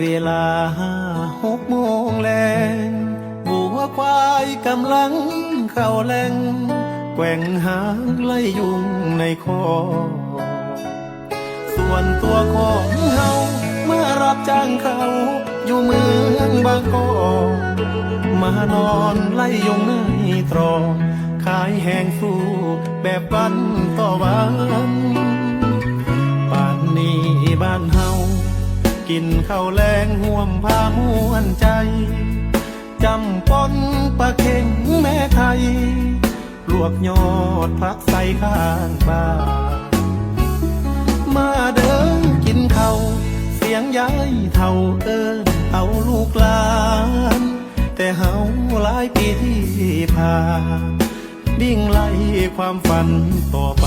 เวลาห้าหกโมงแลงบัวควายกำลังเข้าแหลงแกว่งหางไล่ยุงในคอ ส่วนตัวของเฮาเมื่อรับจ้างเขา อยู่เมืองบางกอกมานอนไล่ยุงในตรองขายแหงสู้แบบวันต่อวัน ป่านนี้บ้านเฮา กินข้าวแรงห่วมพามวนใจจำปนปลาเข็งแม่ไทยลวกยอดพักใส่ข้างบ้านมาเดินกินเขาวเสียงยายเท่าเอินเอาลูกหลาน แต่เฮาหลายปีที่ผ่านวิ่งไล่ความฝันต่อไป